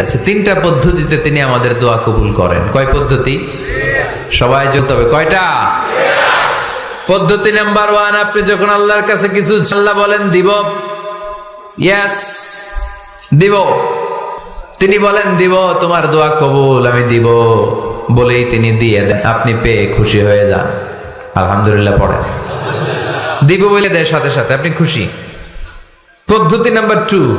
আচ্ছা তিনটা পদ্ধতিতে তিনি আমাদের দোয়া কবুল করেন। কয় পদ্ধতি? সবাই যুক্ত হবে কয়টা? পদ্ধতি নাম্বার ওয়ান, আপনি যখন আল্লাহর কাছে কিছু আল্লাহ বলেন, দিব? ইয়াস দিব। তিনি বলেন, দিব, তোমার দোয়া কবুল, আমি দিব। বলেই তিনি দিয়ে দেন। আপনি পেয়ে খুশি হয়ে যান। আলহামদুলিল্লাহ পড়েন। দিব বলে দেয় সাথে সাথে। আপনি খুশি? পদ্ধতি নাম্বার টু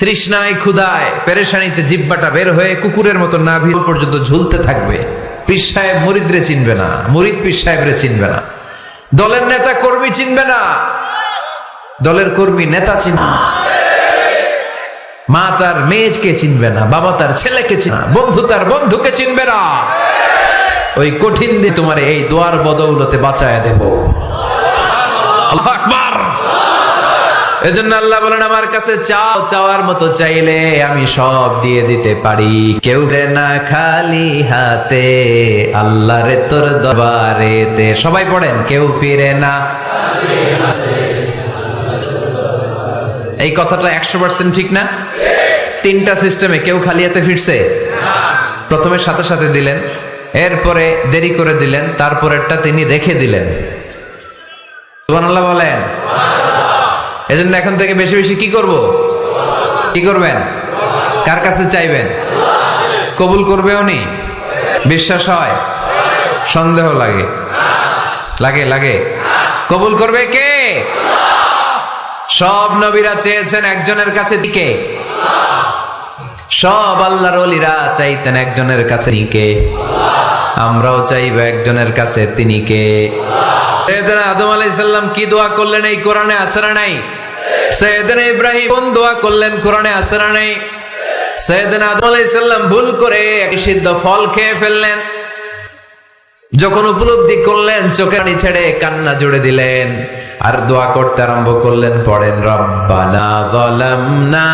তৃষ্ণায় ক্ষুধায় পেরেশানিতে জিব্বাটা বের হয়ে কুকুরের মতো নাভি পর্যন্ত ঝুলতে থাকবে। পীর সাহেব মুরিদরে চিনবে না, মুরিদ পীর সাহেবরে চিনবে না। দলের নেতা কর্মী চিনবে না, দলের কর্মী নেতা চিনবে মা তার মেয়েকে চিনবে না, বাবা তার ছেলেকে চিনবে না, বন্ধু তার বন্ধুকে চিনবে না। ওই কঠিন দিয়ে তোমার এই দোয়ার বদৌলতে বাঁচায় দেব। আল্লাহু আকবার। এজন্য আল্লাহ বলেন, আমার কাছে চাও, চাওয়ার মতো চাইলে আমি সব দিয়ে দিতে পারি। কেউ রে না খালি হাতে, আল্লাহ রে তোর দরবারেতে। সবাই পড়েন, কেউ ফিরে না এই কথাটা একশো পার্সেন্ট ঠিক না? তিনটা সিস্টেমে কেউ খালি হাতে ফিরছে? প্রথমে সাথে সাথে দিলেন, এরপরে দেরি করে দিলেন, তারপরেরটা তিনি রেখে দিলেন। বলেন এজন্য এখন থেকে বেশি বেশি কি করব? কি করবেন? কার কাছে চাইবেন? কবুল করবে উনি বিশ্বাস হয়? সন্দেহ লাগে। লাগে লাগে। কবুল করবে কে? সব নবীরা চেয়েছেন একজনের কাছে দিকে। সব আল্লাহর অলিরা চাইতেন একজনের কাছে কে আমরাও চাইব একজনের কাছে তিনি কে? আদম আলাইসাল্লাম কি দোয়া করলেন এই কোরআনে? আসরা নাই? সৈয়দনা ইব্রাহিম কোন দোয়া করলেন? কোরআনে আসরা নাই? সৈয়দনা আদম আলাইসাল্লাম ভুল করে একটি সিদ্ধ ফল খেয়ে ফেললেন। যখন উপলব্ধি করলেন, চোখের পানি ছেড়ে কান্না জুড়ে দিলেন। আর দোয়া করতে আরম্ভ করলেন, পড়েন, রব্বানা যালামনা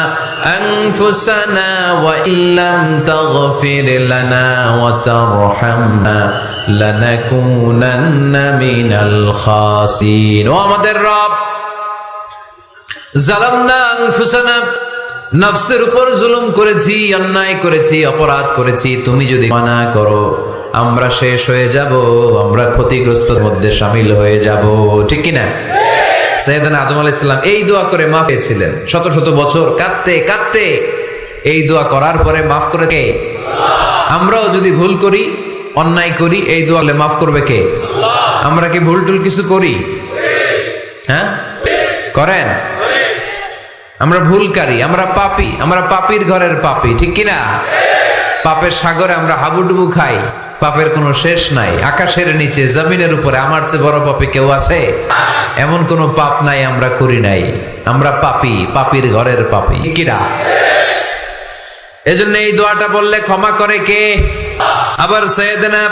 আনফুসানা ওয়া ইল্লাম তাগফির লানা ওয়া তারহামনা লানাকুনান্না মিনাল খাসিন ও আমাদের রব নফসের উপর জুলুম করেছি, অন্যায় করেছি, অপরাধ করেছি, তুমি যদি মানা করো, আমরা শেষ হয়ে যাব, আমরা ক্ষতিগ্রস্তর মধ্যে সামিল হয়ে যাব। ঠিক কিনা? সৈয়দান আদম আলাইসাল্লাম এই দোয়া করে মাফ পেয়েছিলেন শত শত বছর কাঁদতে কাঁদতে এই দোয়া করার পরে মাফ করে কে? আমরাও যদি ভুল করি, অন্যায় করি, এই দোয়া হলে মাফ করবে কে? আমরা কি ভুল টুল কিছু করি? হ্যাঁ? করেন? আমরা ভুলকারী, আমরা পাপি, আমরা পাপির ঘরের পাপি, ঠিক কিনা? পাপের সাগরে আমরা হাবুডুবু খাই, পাপের কোনো শেষ নাই, আকাশের নিচে, জমিনের উপরে, আমার চেয়ে বড় পাপি কেউ আছে? এমন কোনো পাপ নাই আমরা করি নাই, আমরা পাপি, পাপির ঘরের পাপি কিরা এজন্য এই দোয়াটা বললে ক্ষমা করে কে? আবার সৈয়দনা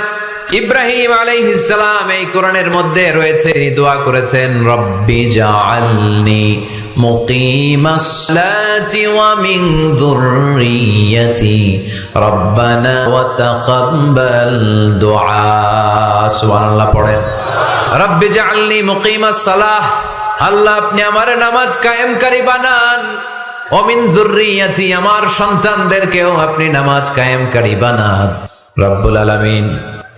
ইব্রাহিম আলাইহিস সালাম এই কোরআনের মধ্যে রয়েছে দোয়া করেছেন, রব্বি জাআলনি সালাতি ওয়া মিন যুররিয়্যাতি রব্বানা ওয়া তাকাব্বাল দুআ। সুবহানাল্লাহ, পড়েন। রব্বি জাআলনি মুকিমাস সালাহ আল্লাহ, আপনি আমার নামাজ কায়েমকারী বানান। অমিন যুররিয়াতি, আমার সন্তানদেরকেও আপনি নামাজ কায়েমকারী বানান। রব্বুল আলামিন,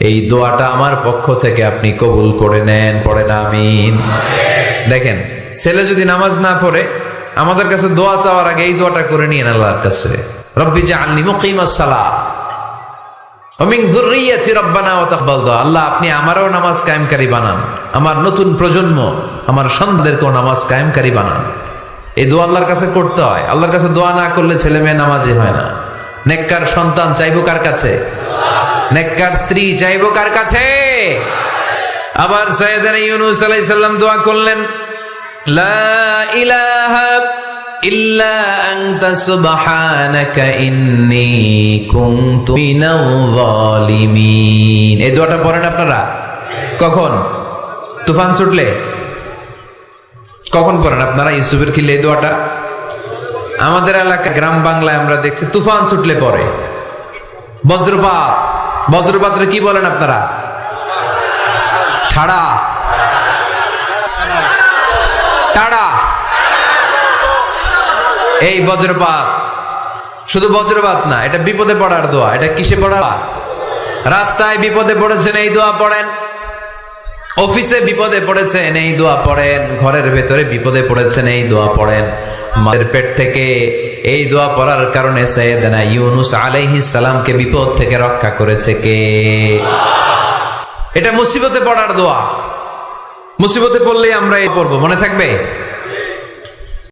এই দোয়াটা আমার পক্ষ থেকে আপনি কবুল করে নেন, পড়েন, আমিন। দেখেন ছেলে যদি নামাজ না পড়ে, আমাদের কাছে দোয়া চাওয়ার আগে এই দোয়াটা করে নিয়ে আল্লাহর কাছে। রব্বি জাআলনি মুকিমাস সালাহ। অমিং যুররিয়াতি রব্বানা ওয়া তাকবাল দোয়া। আল্লাহ, আপনি আমারও নামাজ কায়েমকারী বানান। আমার নতুন প্রজন্ম, আমার সন্তানদেরকেও নামাজ কায়েমকারী বানান। এই দোয়া আল্লাহর কাছে করতে হয়। আল্লাহর কাছে দোয়া না করলে ছেলে মেয়ে নামাজি হয় না। নেককার সন্তান চাইব কার কাছে? নেককার স্ত্রী চাইব কার কাছে? আবার সাইয়েদানা ইউনুস আলাইহিস সালাম দোয়া করলেন লা ইলাহা ইল্লা আনতা সুবহানাকা ইন্নী কুনতু মিনাল জালিমিন এই দোয়াটা পড়েন আপনারা? কখন? তুফান ছুটলে? কখন পড়েন আপনারা ইউসুফের খিলে এই দোয়াটা? আমাদের এলাকা গ্রাম বাংলায় আমরা দেখছি তুফান ছুটলে পরে বজ্রপাত। বজ্রপাত্রে কি বলেন আপনারা? ঠাড়া। টাড়া। এই বজ্রপাত। শুধু বজ্রপাত না, এটা বিপদে পড়ার দোয়া, এটা কিসে পড়া রাস্তায় বিপদে পড়েছেন, এই দোয়া পড়েন। অফিসে বিপদে পড়েছেন, এই দোয়া পড়েন। ঘরের ভেতরে বিপদে পড়েছেন, এই দোয়া পড়েন। মায়ের পেট থেকে এই দোয়া পড়ার কারণে সৈয়দনা ইউনুস আলাইহিস সালামকে বিপদ থেকে রক্ষা করেছে কে? এটা মুসিবতে পড়ার দোয়া। মুসিবতে পড়লেই আমরা পড়ব মনে থাকবে?